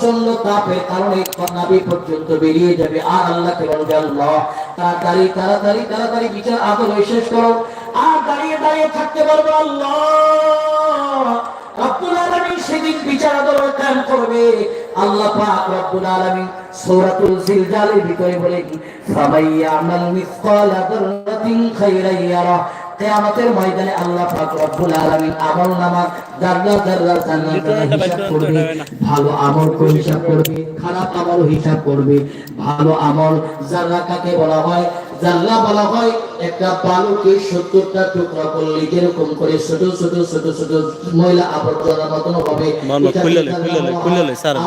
প্রচণ্ড তাপের কারণে পর্যন্ত বেরিয়ে যাবে। আর বলবে, আল্লাহ, তাড়াতাড়ি তাড়াতাড়ি তাড়াতাড়ি বিচার আদল শেষ করো। আর দাঁড়িয়ে দাঁড়িয়ে থাকতে পারব আল্লাহ। সেদিন বিচার কায়েম করবে। আল্লাহ পাক রব্বুল সূরাতুল জিলজালের ভিতরে বলে কি? ফামাইয়ামাল মিসকালা দাররাতিন খাইরান ইয়ারা। কিয়ামতের ময়দানে আল্লাহ পাক রব্বুল আলামিন আমল নামা যারা জান্নাতে হিসাব করবে ভালো আমল কো হিসাব করবে খারাপ আমল হিসাব করবে ভালো আমল কাকে বলা হয় জাল্লা বলা হয় একটা বালুকে সত্তরটা টুকরা করলে যেরকম করে ছোট ছোট ছোট ছোট ময়লা আবর্জনা মতন হবে।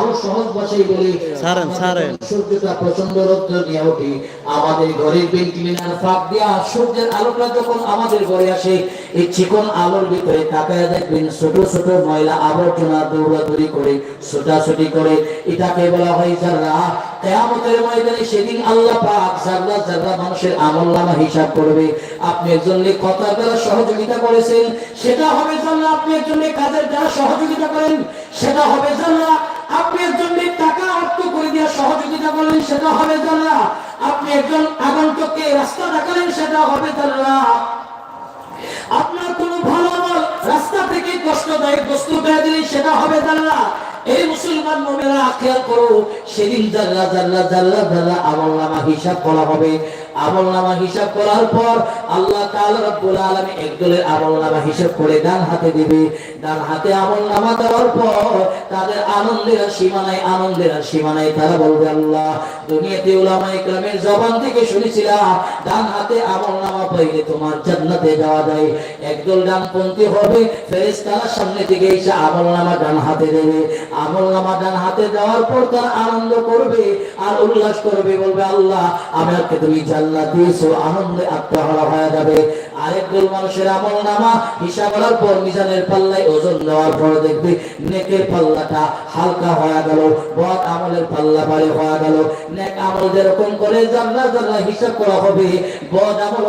আরও সহজ ভাষায় বলি আমাদের সূর্যটা প্রচণ্ড রৌদ্র নিয়ে ওঠে। আমাদের ঘরের ভেন্টিলেটার ফাঁক দিয়া সূর্যের আলোটা যখন আমাদের ঘরে আসে এই চিকন আলোর ভিতরে তাকায় দেখবেন ছোট ছোট ময়লা আবর্জনা দৌড়াদৌড়ি করে ছোটাছুটি করে। এটাকে বলা হয় যারা কেয়ামতের ময়দানে সেদিন আল্লাহ পাক জাল্লা জাল্লা মানুষের হিসাব করবে, আপনি একজন সহযোগিতা করেছেন, সেটা হবে আপনি একজন কাজের সহযোগিতা করেন, সেটা হবে আপনি একজন টাকা অর্থ করে সহযোগিতা করলেন সেটা হবে আপনি একজন রাস্তা দেখালেন, সেটা হবে আপনার কোন ভালো আমল রাস্তা থেকে কষ্টদায়ক বস্তু পেয়ে দিলে সেটা হবে জাল্লা এই মুসলমান মোমেরা খেয়াল করো, সেদিন জাল্লা জাল্লা জাল্লা জাল্লা আমল নামা হিসাব করা হবে। আমল নামা হিসাব করার পর আল্লাহ তাআলা একদলের আমল নামা হিসাব করে ডান হাতে দিবে। ডান হাতে আমল নামা দেওয়ার পর তাদের আনন্দের আর সীমা নাই আনন্দের আর সীমা নাই তারা বলবে, আল্লাহ, দুনিয়াতে উলামা ইকরামের জবান থেকে শুনেছিলাম, ডান হাতে আমল নামা পাইলে তোমার জান্নাতে যাওয়া যায়। একদল ডানপন্থী হবে, ফেরেশতারা সামনে থেকে এসে আমল নামা ডান হাতে দেবে। আমল নামা ডান হাতে দেওয়ার পর তারা আনন্দ করবে আর উল্লাস করবে, বলবে, আল্লাহ, আমাকে তুমি জান্নাত দিয়েছ আনন্দে আত্মহারা হয়ে যাবে। আরেকদল মানুষের আমল নামা, হিসাব করার পর মিজানের পাল্লায় ওজন পর নেকের পাল্লাটা হালকা হয়ে গেল বদ আমলের পাল্লা হয়ে গেল। নেক আমল যেরকম করে হিসাব করা হবে বদ আমল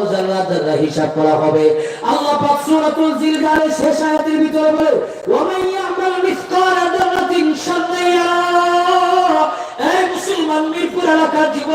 হিসাব করা হবে। আল্লাহ পাক সূরাতুল শেষ আয়াতের ভিতরে বলে, ওয়া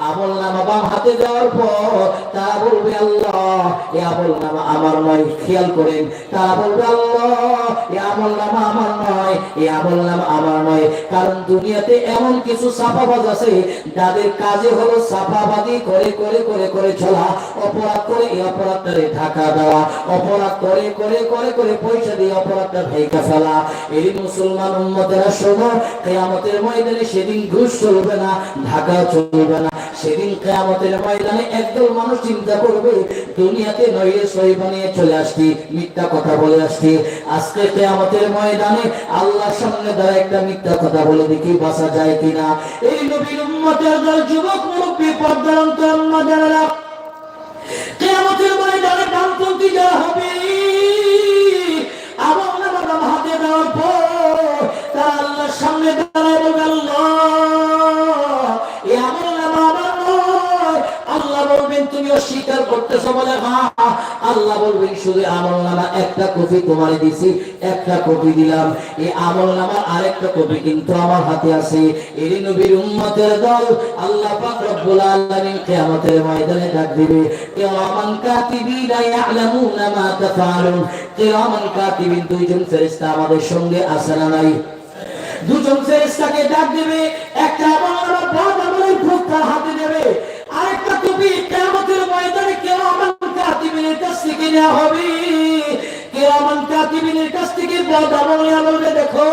নামা বাম হাতে দেওয়ার পর তারা বলবে আল্লাহ আমল নামা আমার নয়, খেয়াল করেন। তারা বলবে আল্লাহ আমল নামা আমার নয় আমল নামা আমার নয়। কারণ দুনিয়াতে এমন কিছু সাফাবাজ আছে, যাদের কাজে হলো সাফাবাদি করে করে করে করে চলা, অপরাধ করে এই অপরাধটারে ঢাকা দেওয়া, অপরাধ করে করে করে করে পয়সা দিয়ে অপরাধটা ভেঙে ফেলা। এই মুসলমান উম্মতেরা শোনো, কেয়ামতের ময়দানে সেদিন ঘুষ চলবে না ঢাকা চলবে না। সেদিন কেয়ামতের ময়দানে একদল মানুষ চিন্তা করবে, দুনিয়াতে নইয়ে সই বানিয়ে চলে আসছি মিথ্যা কথা বলে আসছি আজকে কেয়ামতের ময়দানে আল্লাহর সামনে দ্বারা একটা মিথ্যা কথা বলে দেখি বাঁচা যায় কিনা। এই নবীর উম্মতের দল যুবক মুরব্বী পর্দার অন্তর কেয়ামতের ময়দানে আল্লাহ বলবেন, শুধু আমল নামা একটা কপি তোমারে দিছি, একটা কপি দিলাম। এই আমল নামার আরেকটা কপি কিন্তু আমার হাতে আছে। এর নবীর উম্মতের দল আল্লাহ পাক রব্বুল আলামিন কিয়ামতের ময়দানে ডাক দিবে কিরামান কাতিবিনা ইয়ালামুনা মা তাফআলুন। কিরামান কাতিবিন, দুইজন ফেরেশতা আমাদের সঙ্গে আছে না নাই? দুজন ফেরেশতাকে ডাক দেবে, একটা আমল নামা বড় আমলের তার হাতে দেবে। আরেকটা কপি কিয়ামতের ময়দানে কাতিবিনের কাছ থেকে নেওয়া হবে। কিরামান কাতিবিনের কাছ থেকে বড় আমল নেওয়া বলবে, দেখো,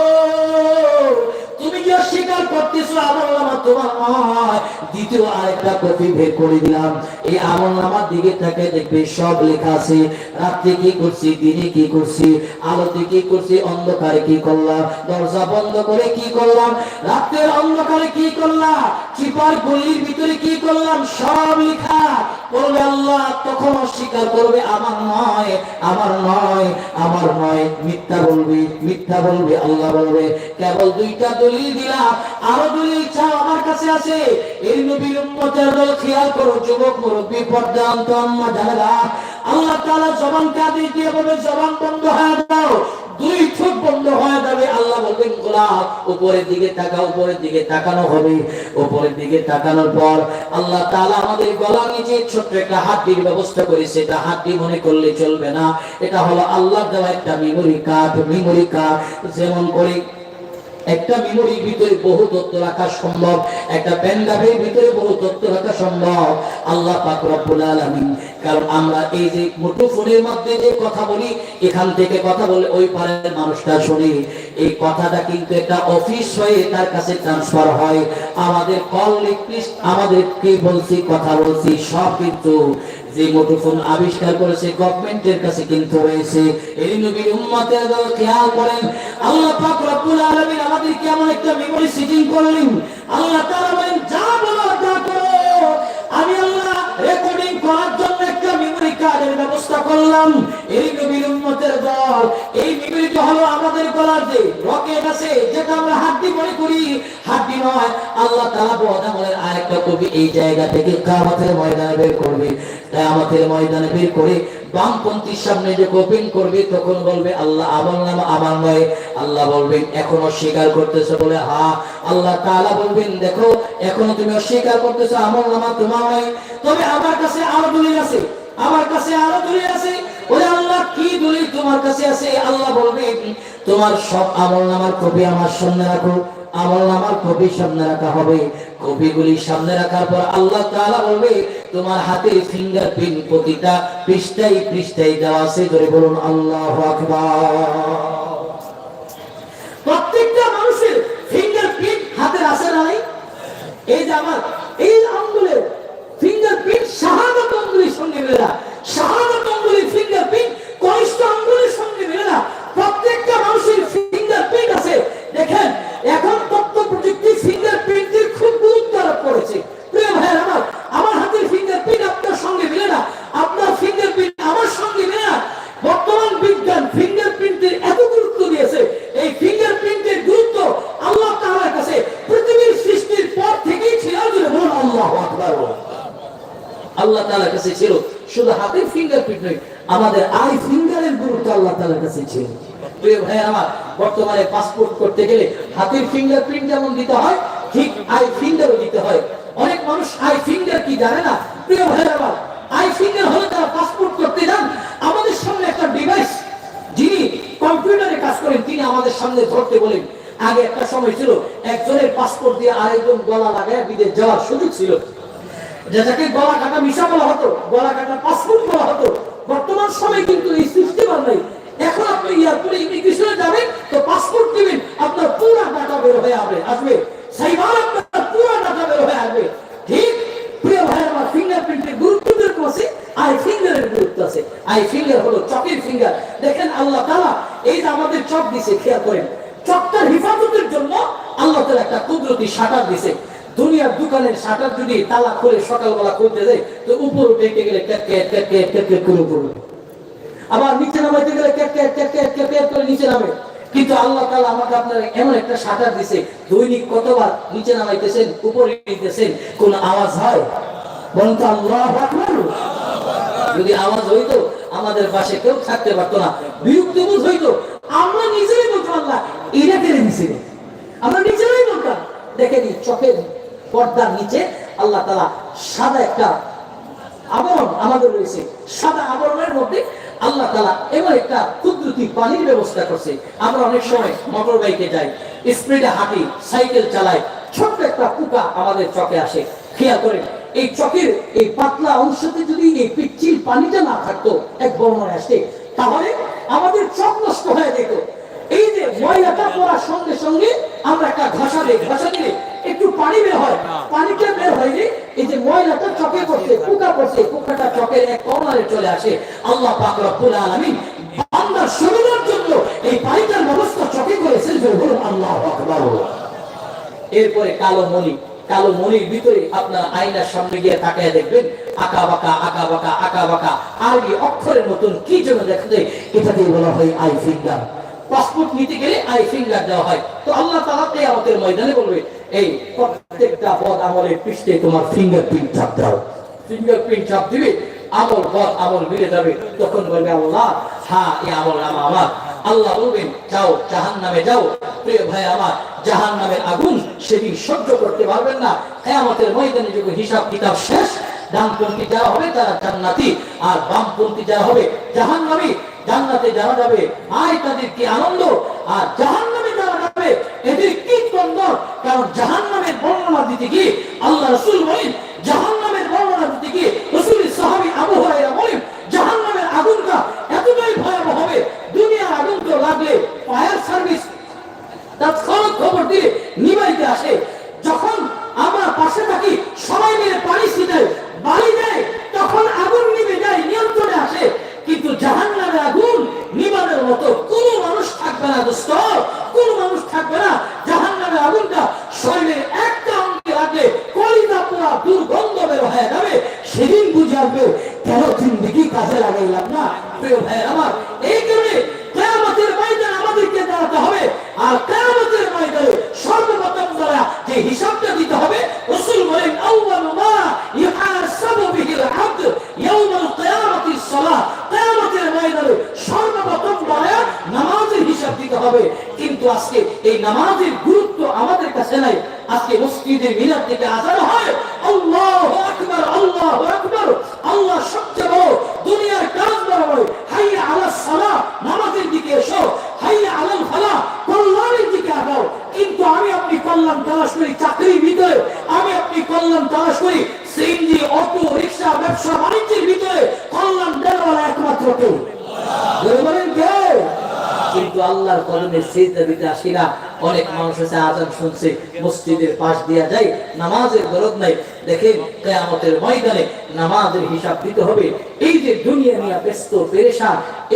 তুমি কি অস্বীকার স্বীকার করতেছো, আমল নামা তোমার নয়। দ্বিতীয় আরেকটা কপি বের করে দিলাম। এই আমল নামার দিকে তাকে দেখবে, সব লেখা আছে। রাত্রে কি করছি, দিনে কি করছি, আলোতে কি করছি, অন্ধকারে কি করলাম, দরজা বন্ধ করে কি করলাম রাত্রের অন্ধকারে কি করলাম, চিপার গলির ভিতরে কি করলাম, সব লেখা। বলবে আল্লাহ, তখন অস্বীকার করবে, আমার নয় আমার নয় আমার নয়। মিথ্যা বলবে মিথ্যা বলবে, আল্লাহ বলবে, কেবল দুইটা দলিল দিলাম, আরও দলিল চাও আমার কাছে আছে। এই নবীর উম্মতের দল খেয়াল করো, যুবক, মুরব্বী, পর্দা আম্মা জানা আল্লাহ তাআলা জবান কাঁদে দিয়ে বলবে, জবান বন্ধ হয়ে দাও দুই চোখ বন্ধ হয়ে যাবে, আল্লাহ বলবেন গোলাপ, উপরের দিকে তাকা উপরের দিকে তাকানো হবে। উপরের দিকে তাকানোর পর আল্লাহ তালা আমাদের গলা নিচে ছোট্ট একটা হাড্ডির ব্যবস্থা করেছে এটা হাড্ডি মনে করলে চলবে না। এটা হলো আল্লাহ দেওয়া একটা মেমোরি কার্ড মেমোরি কার্ড যেমন করে একটা মেমোরির ভিতরে বহু তথ্য রাখা সম্ভব, একটা প্যান্ডাবের ভিতরে বহু তথ্য রাখা সম্ভব। আল্লাহ পাক রব্বুল আলামিন, কারণ আমরা এই যে মুঠোফোনের মধ্যে যে কথা বলি, এখান থেকে কথা বলে ওই পারের মানুষটা শুনি, এই কথাটা কিন্তু একটা অফিস হয়ে তার কাছে ট্রান্সফার হয়। আমাদের কল লিস্ট আমাদের কি বলছি, কথা বলছি, সব কিন্তু যে মুঠোফোন আবিষ্কার করেছে গভর্নমেন্টের কাছে কিন্তু রয়েছে। এই নবীর উম্মতের দল খেয়াল করেন, আল্লাহ পাক রব্বুল আলামিন আমাদের কেমন একটা মেমরি সিটিং করলেন। আল্লাহ তাআলা বলেন, যা বলো তা করো। আমি আল্লাহ রেকর্ডিং করার জন্য একটা মেমরি কার্ডের ব্যবস্থা করলাম। এই নবীর উম্মতের দল এই হলো আমাদের গলার যে রকেট আছে, যেটা আমরা হাড্ডি মনে করি। হাড্ডি নয়, আল্লাহ তাআলা বলেন আরেকটা কবি এই জায়গা থেকে কিয়ামতের ময়দানে বের করবে। কিয়ামতের ময়দানে বের করে বামপন্থীর সামনে যে কোপিং করবে, তখন বলবে, আল্লাহ আমার নাম আমার নয়। আল্লাহ বলবেন, এখনও স্বীকার করতেছে বলে? হা আল্লাহ তাআলা বলবেন, দেখো, এখনও তুমি অস্বীকার করতেছো, আমার নাম তোমার নয়। তবে আমার কাছে আরও দলিল আছে, আমার কাছে আরও দলিল আছে। ওরে আল্লাহ, কি দলিল তোমার কাছে আছে? আল্লাহ প্রতিটা পৃষ্ঠায় পৃষ্ঠায় দেওয়া আছে। ধরে বলুন, আল্লাহু আকবার। প্রত্যেকটা মানুষের ফিঙ্গারপ্রিন্ট হাতের আছে না এই যে আমার, এই আঙ্গুলের ফিঙ্গারপ্রিন্ট শাহাদাত আঙ্গুলের সঙ্গে মিলে। শাহাদাত আঙ্গুলের ফিঙ্গারপ্রিন্ট কনিষ্ঠ সঙ্গে না। প্রত্যেকটা মানুষের ফিঙ্গারপ্রিন্ট আছে। দেখেন, এখন তথ্য প্রযুক্তি ফিঙ্গারপ্রিন্টের খুব গুরুত্ব আরোপ করেছে। প্রিয় ভাইয়ের আমার প্রিয় ভাই আমার বর্তমানে পাসপোর্ট করতে গেলে হাতের ফিঙ্গারপ্রিন্ট যেমন দিতে হয়, ঠিক আই ফিঙ্গারও দিতে হয়। অনেক মানুষ আই ফিঙ্গার কি জানে না? প্রিয় ভাই আমার আই ফিঙ্গার হলে তারা পাসপোর্ট করতে যান। আমাদের সামনে একটা ডিভাইস যিনি কম্পিউটারে কাজ করেন, তিনি আমাদের সামনে ধরতে বলেন। আগে একটা সময় ছিল, একজনের পাসপোর্ট দিয়ে আরেকজন গলা লাগায় বিদেশ যাওয়ার সুযোগ ছিল। যেটাকে গলা কাটা মিশা বলা হতো, গলা কাটা পাসপোর্ট বলা হতো। বর্তমান সময় কিন্তু এই সিস্টেম আর নাই। এখন আপনি এয়ারপোর্টে ইমিগ্রেশনে যাবেন তো পাসপোর্ট দিবেন আপনার পুরো ডাটা বের হয়ে আসবে আসবে সেইবার আপনার পুরো ডাটা বের হয়ে আসবে ঠিক প্রিয় ভাই আমার ফিঙ্গারপ্রিন্টের গুরুত্ব যেরকম আছে আই ফিঙ্গারের গুরুত্ব আছে আই ফিঙ্গার হলো চকের ফিঙ্গার দেখেন আল্লাহ তাআলা এই যে আমাদের চক দিছে খেয়াল করেন চকটার হেফাজতের জন্য আল্লাহ তাআলা একটা কুদরতি শাটার দিছে দুনিয়ার দোকানের শাটার যদি তালা খুলে সকালবেলা খুলতে যায় তো উপর উঠে গেলে করে উপরে আবার নিচে নামাইতে গেলে নিচে নামে। কিন্তু আল্লাহ তাআলা আমাকে আপনার এমন একটা শাটার দিছে, দৈনিক কতবার নিচে নামাইতেছেন, উপরে নিতেছেন, কোন আওয়াজ হয়? বলুন তো, আল্লাহ যদি আওয়াজ হইতো, আমাদের পাশে কেউ থাকতে পারতো না। বিরক্ত বোধ হইতো, আমরা নিজেরাই বলতাম, আল্লাহ, এটা কেড়ে দিছে আমরা নিজেরাই বলতাম। দেখেনি চোখের পর্দার নিচে আল্লাহ তালা সাদা একটা আবরণ আমাদের রয়েছে। সাদা আবরণের মধ্যে আল্লাহ তালা এমন একটা কুদরতি পানির ব্যবস্থা করছে। আমরা অনেক সময় মোটর বাইকে যাই স্পিডে হাঁটি সাইকেল চালাই, ছোট্ট একটা পোকা আমাদের চকে আসে। খেয়া করে এই চকের এই পাতলা অংশতে যদি এই পিচ্ছিল পানিটা না থাকতো, এক বর্ণনা আসতে তাহলে আমাদের চক নষ্ট হয়ে যেত। ময়লাটা পড়ার সঙ্গে সঙ্গে আমরা একটা ঘষা দিই ঘষা দিলে একটু পানি বের হয়। পানিটা বের হয়নি এই যে ময়লাটা চকে পড়ছে পোকা পড়ছে পোকাটা চকের এক কর্নারে চলে আসে। আল্লাহ পাক রব্বুল আলামিন বান্দার সুবিধার জন্য এই পানিটার ব্যবস্থা চকে করেছেন যে বলুন আল্লাহ আকবার। এরপরে কালো মণি কালো মণির ভিতরে আপনার আয়নার সামনে গিয়ে তাকায় দেখবেন আঁকা বাঁকা আঁকা বাঁকা আঁকা বাঁকা। আরবি অক্ষরের মতন কি জন্য দেখতে এটাকে বলা হয় আই ফিঙ্গার। পাসপোর্ট নিতে গেলে আই ফিঙ্গার দেওয়া হয়। তো আল্লাহ তাআলা আমাদের ময়দানে বলবে, এই প্রত্যেকটা পদ আমলের পৃষ্ঠে তোমার ফিঙ্গারপ্রিন্ট চাপ দাও। ফিঙ্গারপ্রিন্ট চাপ দিবে, আমল পদ আমল মিলে যাবে। তখন বলবে, আল্লাহ হ্যাঁ এই আমল নামা আমার। আল্লাহ বলবেন, যাও জাহান নামে যাও। প্রিয় ভাই আমার জাহান নামের আগুন সেদিন সহ্য করতে পারবেন না। হ্যাঁ আমাদের ময়দানে যখন হিসাব কিতাব শেষ ডানপন্থী যারা হবে তারা জান্নাতি। আর বামপন্থী যারা হবে জাহান নামী জান্নাতে যারা যাবে, আয় তাদের কি আনন্দ? আর জাহান নামে যারা যাবে, এদের কি কারণ বর্ণনা দিতে আল্লাহ রসুল বলেন বর্ণনা দিতে রসুল সাহাবি আবু হুরায়রা বলেন আগুনটা এতটাই ভয়াবহ হবে, দুনিয়ার আগুন তো লাগলে ফায়ার সার্ভিস খবর দিয়ে নিবাইতে আসে। যখন আমরা পাশে থাকি, সবাই মিলে পানি ছিটায় বাড়ি দেয়, তখন আগুন নিভে যায়, নিয়ন্ত্রণে আসে। কিন্তু জাহান আগুন নিবানের মতো কোনো মানুষ থাকবে না, দোস্ত। কোনো মানুষ থাকবে না জাহান আগুনটা শরীরের একটা অঙ্গে লাগলে কলিতা পুরা দুর্গন্ধ বের হয়ে যাবে। সেদিন বুঝে আসবে, কেন জিন্দিগি কাজে লাগাইলাম না? প্রিয় ভাই আমার এই কারণে কেয়ামতের ময়দানে আমাদেরকে দাঁড়াতে হবে আর কেয়ামতের ময়দানে সর্বপ্রথম দ্বারা যে হিসাবটা দিতে হবে রাসূল বলেন আউয়ালু মা ইউহাসাবু বিহিল আবদ ইয়াউমাল কিয়ামাতি সালাহ কিয়ামতের ময়দানে সর্বপ্রথম দ্বারা নামাজের হিসাব দিতে হবে কিন্তু আজকে এই নামাজের গুরুত্ব আমাদের কাছে নাই আজকে মসজিদের মিনার থেকে আজান হয় আল্লাহু আকবার আল্লাহু আকবার আল্লাহ সবচেয়ে বড় দুনিয়ার কাজ বড় বড় হাইয়া আলা সালাহ নামাজের দিকে এসো হাইয়া আলাল ফালাহ কল্যাণের দিকে আগাও কিন্তু আমি আপনি কল্যাণ তালাশ করি চাকরির ভিতরে আমি আপনি কল্যাণ তালাশ করি সিএনজি অটো রিক্সা ব্যবসা বাণিজ্যের ভিতরে কল্যাণ দেওয়ালা একমাত্র কেউ জোরে বলেন কেউ কিন্তু দিতে অনেক মানুষ আছে আজান শুনছে, মসজিদের পাশ দিয়া নামাজের নাই। কিয়ামতের ময়দানে নামাজের হিসাব দিতে হবে। এই যে দুনিয়া নিয়ে ব্যস্ত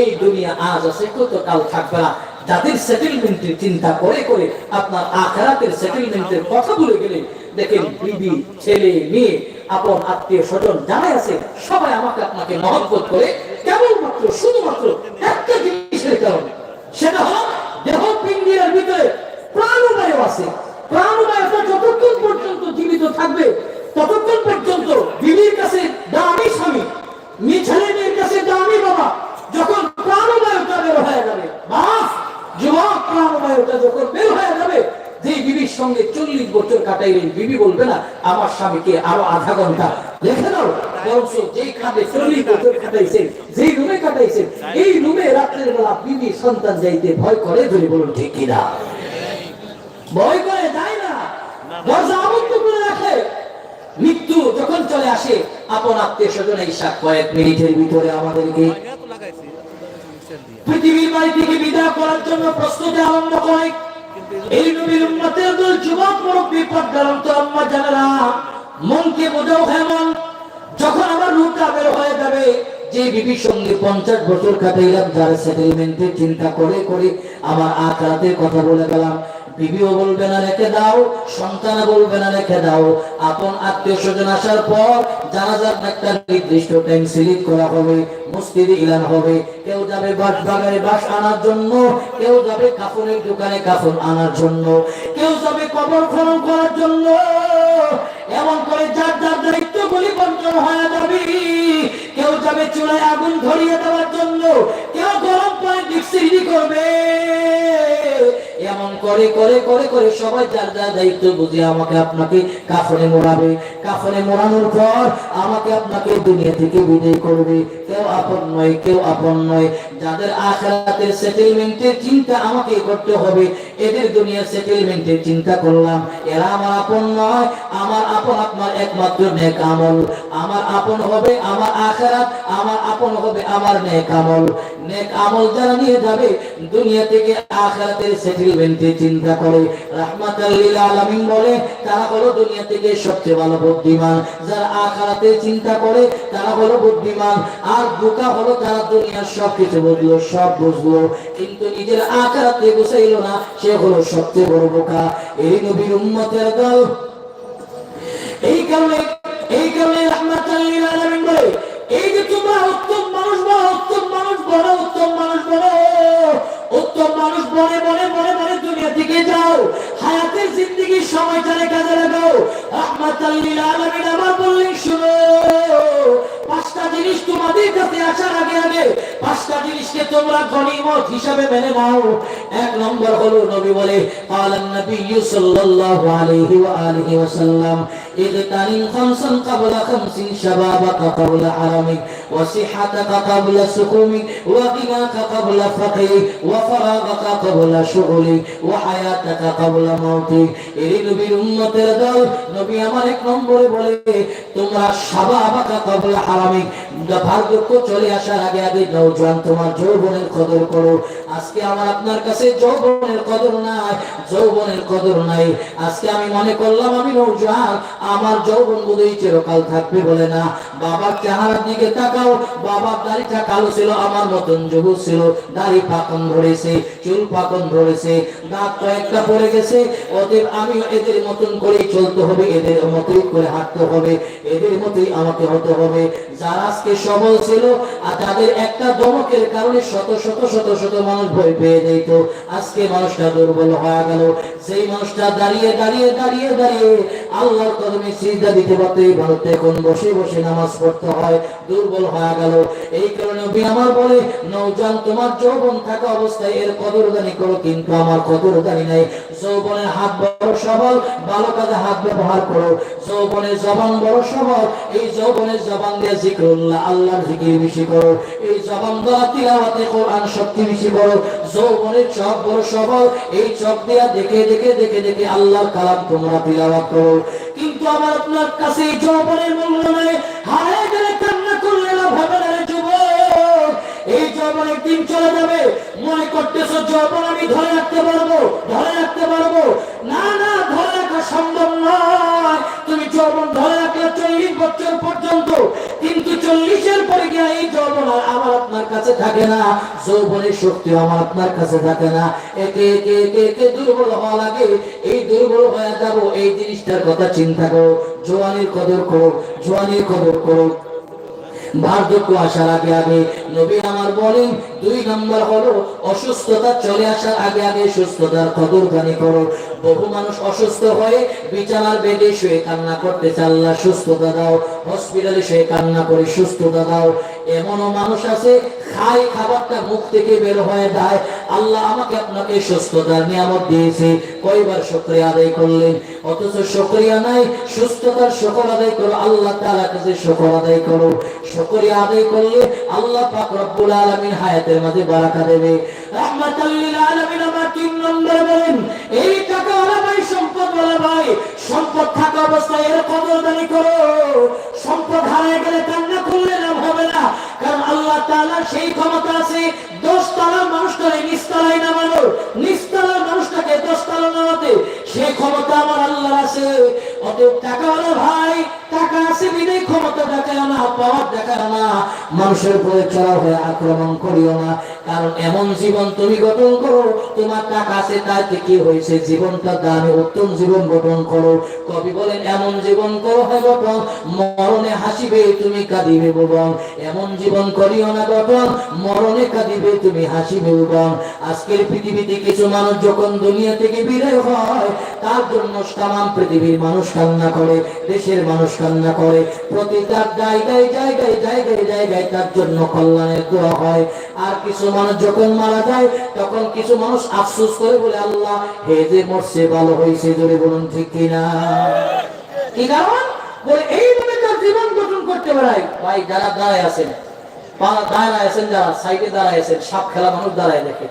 এই দুনিয়া আজ আছে কত কাল থাকবে না? যাদের সেটেলমেন্টের চিন্তা করে করে আপনার আখেরাতের সেটেলমেন্টের কথা বলে গেলে, দেখেন বিবি, ছেলে, মেয়ে, আপন আত্মীয় স্বজন যারাই আছে, সবাই আমাকে আপনাকে মহব্বত করে, কেবলমাত্র, শুধুমাত্র একটা জিনিসের কারণে। সেটা হলো ভিতরে প্রাণবায়ু আছে। প্রাণবায়ুটা যতক্ষণ পর্যন্ত জীবিত থাকবে, ততক্ষণ পর্যন্ত বিবির কাছে দামি স্বামী ছেলে মেয়ের কাছে দামি বাবা, যখন প্রাণবায়ুটা বের হয়ে যাবে, বাস, যুবক প্রাণবায়ুটা যখন বের হয়ে যাবে, যে বিবির সঙ্গে চল্লিশ বছর কাটাইলেন, বিবি বলবে না, আমার স্বামীকে আরও আধা ঘণ্টা দেখে নাও বরঞ্চ যেই খাটে চল্লিশ বছর কাটাইছেন, যেই রুমে কাটাইছেন এই রুমে রাত্রের বেলা বিবি সন্তান যাইতে ভয় করে ধরে বলুন ঠিক কিনা ভয় করে যায় না? দরজা আবদ্ধ করে রাখে। মৃত্যু যখন চলে আসে, আপন আত্মীয় স্বজন এই কয়েক মিনিটের ভিতরে আমাদেরকে পৃথিবীর বাড়ি থেকে বিদায় করার জন্য প্রস্তুতি আরম্ভ এই নবীর উম্মতের দল যুবক আম্মা জানেরা, মনকে বোঝাও হেমন। যখন আমার রূপটা বের হয়ে যাবে যে বিবির সঙ্গে পঞ্চাশ বছর কাটাইলাম, যার সেটেলমেন্টের চিন্তা করে করে আমার আখরাতের কথা বলে গেলাম। বিবিও বলবে না, রেখে দাও। সন্তান বলবে না, রেখে দাও। আপন আত্মীয় স্বজন আসার পর জানাজার একটা নির্দিষ্ট টাইম করা হবে, মসজিদে ইলান হবে। কেউ যাবে বাস বাগানে বাস আনার জন্য, কেউ যাবে কাপড়ের দোকানে কাপড় আনার জন্য। কেউ যাবে কবর খনন করার জন্য। এমন করে যার যার দায়িত্ব গুলি বন্টন হয়ে যাবে। কেউ যাবে চুলায় আগুন ধরিয়ে দেওয়ার জন্য। কেউ গরম পানি ডিক্সি করবে। এমন করে করে করে করে সবাই যার দায়িত্ব বুঝে আমাকে আপনাকে কাফনে মোড়াবে। কাফনে মোড়ানোর পর আমাকে আপনাকে দুনিয়া থেকে বিদায় করবে। কেউ আপন নয়, কেউ আপন নয়। যাদের আখেরাতের সেটেলমেন্টের চিন্তা আমাকে করতে হবে। এদের দুনিয়া সেটেলমেন্টের চিন্তা করলাম, এরা আমার আপন নয়, আমার আপন আপনার একমাত্র নেক আমল। আমার আপন হবে আমার আখেরাত, আমার আপন হবে আমার নেক আমল। নেক আমল যারা নিয়ে যাবে, দুনিয়া থেকে আখেরাতের সেটেলমেন্টের চিন্তা করে। রাহমাতাল লিল আলামিন বলে, তারা হলো দুনিয়া থেকে সবচেয়ে ভালো বুদ্ধিমান। যারা আখেরাতের চিন্তা করে, তারা হলো বুদ্ধিমান। আর বোকা হলো তারা দুনিয়ার সবকিছু বুঝলো, সব বুঝলো। কিন্তু নিজের আখেরাতে বুঝাইলো না, সে হলো সবচেয়ে বড় বোকা। এই নবীর উম্মতের দল। এই কারণে এই কারণে রাহমাতাল লিল আলামিন বলে, এই যে তোমরা উত্তম মানুষ বড় উত্তম মানুষ বড় উত্তম মানুষ বড় উত্তম মানুষ বলে বলে বলে বনে দুনিয়া থেকে যাও হায়াতের জিন্দগির সময়টারে কাজে লাগাও রাহমাতাল লিল আলামিন আবার বললেন শুনো পাঁচটা জিনিস তোমাদের কাছে আসার আগে আগে পাঁচটা জিনিসকে তোমরা গনিমত হিসাবে মেনে নাও এক নম্বর হলো নবী বলে قال النبي صلى الله عليه وآله وسلم اغتنم خمسا قبل خمس شبابك قبل حرمك وصحتك قبل سقومك وغناك قبل فقرك وفراغك قبل شغلك যৌবনের কদর করো। আজকে আমার আপনার কাছে যৌবনের কদর নাই, যৌবনের কদর নাই। আজকে আমি মনে করলাম, আমি নৌজান, আমার যৌবন বোধই চিরকাল থাকবে বলে না। বাবার চেহারার দিকে তাকাও, বাবার দাড়িটা কালো ছিল, আমার মতন যুবক ছিল। দাড়ি পাকন ধরেছে, চুল পাকন ধরেছে। দাঁত কয়েকটা পড়ে গেছে, অতএব আমি এদের মতন করে চলতে হবে, এদের মতই করে হাঁটতে হবে, এদের মতই আমাকে হতে হবে। যারা আজকে সবল ছিল আর তাদের একটা দমকের কারণে শত শত শত শত মানুষ ভয় পেয়ে যেত। আজকে মানুষটা দুর্বল হয়ে গেল। সেই মানুষটা দাঁড়িয়ে দাঁড়িয়ে দাঁড়িয়ে দাঁড়িয়ে আল্লাহর কদমে সিজদা দিতে পারতো ভারতে এখন বসে বসে নামাজ পড়তে হয়, দুর্বল হয়ে গেল। এই কারণে আমার বলে নৌজান তোমার যৌবন থাকা অবস্থায় এর কদরদানি করো, কিন্তু আমার কদরদানি নাই। হাত বড় সবল হাত ব্যবহার করো। জবান বড় সবল, এই যৌবনের জবান দিয়ে জিক্রুল্লাহ, আল্লাহর জিকির বেশি করো। এই জবান দ্বারা তিলাওয়াতে কোরআন শক্তি বেশি করো। যৌবনের বড় সবল, এই দিয়া দেখে দেখে দেখে দেখে আল্লাহর কালাম তোমরা তিলাওয়াত করো। কিন্তু আমার আপনার কাছে এই যৌবনের মূল্য নাই। গেলে এই একদিন চলে যাবে। মনে করতেছো যৌবন আমি ধরে রাখতে পারব, ধরে রাখতে পারব। না না, ধরে রাখা সম্ভব নয়। তুমি যৌবন ধরে রাখলে চল্লিশ বছর পর্যন্ত। কিন্তু চল্লিশের পরে গিয়ে এই যৌবন আর আমার আপনার কাছে থাকে না। যৌবনের শক্তি আমার আপনার কাছে থাকে না। একে একে একে একে দুর্বল হওয়া লাগে। এই দুর্বল হয়ে যাব, এই জিনিসটার কথা চিন্তা করো। জোয়ানির কদর করো, জোয়ানির কদর করো। বার্ধক্য আসার আগে আগে নবী আমার বলেন, দুই নম্বর হলো অসুস্থতা চলে আসার আগে আগে সুস্থতার কদর জানি করো। বহু মানুষ অসুস্থ হয়ে বিছানার বেডে শুয়ে কান্না করতে আল্লাহ, সুস্থতা দাও। হসপিটালে শুয়ে কান্না করে, সুস্থতা দাও। এমনও মানুষ আছে, খাই খাবারটা মুখ থেকে বের হয়ে যায়, আল্লাহ আমাকে আপনাকে সুস্থতার নিয়ামত দিয়েছে। কয়বার শুকরিয়া আদায় করলেন। অথচ শুকরিয়া নাই, সুস্থতার শুকর আদায় করো, আল্লাহ তাআলার কাছে শুকর আদায় করো। শুকরিয়া আদায় করলে আল্লাহ সম্পদ ওলা এর কদরদানি করো। সম্পদ হারিয়ে লাভ হবে না সেই ক্ষমতা আছে দশ তলার মানুষটাকে নিস্তালায় নামানোর নিস্তালার মানুষটাকে দশ তলা নামাতে সেই ক্ষমতা আমার আল্লাহ আছে। অতএব টাকাওয়ালা ভাই, টাকা আছে বিদায় ক্ষমতা দেখায় না পাওয়ার দেখায় না মানুষের উপরে চড়াও হয়ে আক্রমণ করিও না। কারণ এমন জীবন তুমি গঠন করো, তোমার টাকা আছে তাতে কি হয়েছে? জীবনটা দামে, উত্তম জীবন গঠন করো। কবি বলেন, এমন জীবন করো হে গঠন, মরণে হাসিবে তুমি কাঁদিবে ভুবন এমন জীবন করিও না গঠন, মরণে কাঁদিবে তুমি হাসিবে ভুবন আজকের পৃথিবীতে কিছু মানুষ যখন দুনিয়া থেকে বিদায় হয় তার জন্য তাম পৃথিবীর মানুষ কান্না করে, দেশের মানুষ কান্না করে। প্রতিটা জায়গায় জায়গায় জায়গায় জায়গায় তার জন্য কল্যাণের দোয়া হয়। আর কিছু মানুষ যখন মারা যায়, তখন কিছু মানুষ আফসোস করে বলে, আল্লাহ, হে যে মরছে, ভালো হয়েছে জোরে বলুন, ঠিক কিনা কি কারণ? বলে, এইভাবে তার জীবন গঠন করতে পারাই ভাই, যারা দাঁড়ায় আছেন দাঁড়ায় আছেন যারা, সাইডে দাঁড়ায় আছেন, সাপ খেলা মানুষ দাঁড়ায় দেখে।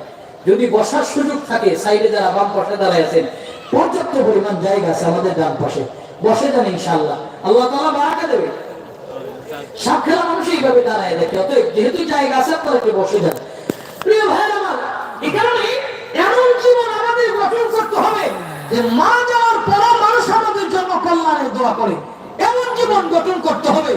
যদি বসার সুযোগ থাকে, সাইডে যারা বাম পাশে দাঁড়ায় আছেন পর্যাপ্ত পরিমাণ জায়গা আছে আমাদের ডান পাশে। বসে যান ইনশাল্লাহ আল্লাহ তাআলা বারাকা দেবে। খেলা মানুষ এইভাবে দাঁড়ায় দেখে। অতএব যেহেতু জায়গা আছে আপনাদেরকে বসে যান। প্রিয় ভাইয়ের আমার এই কারণে এমন জীবন আমাদের গঠন করতে হবে যে মা যাওয়ার পর মানুষ আমাদের জন্য কল্যাণের দোয়া করে। এমন জীবন গঠন করতে হবে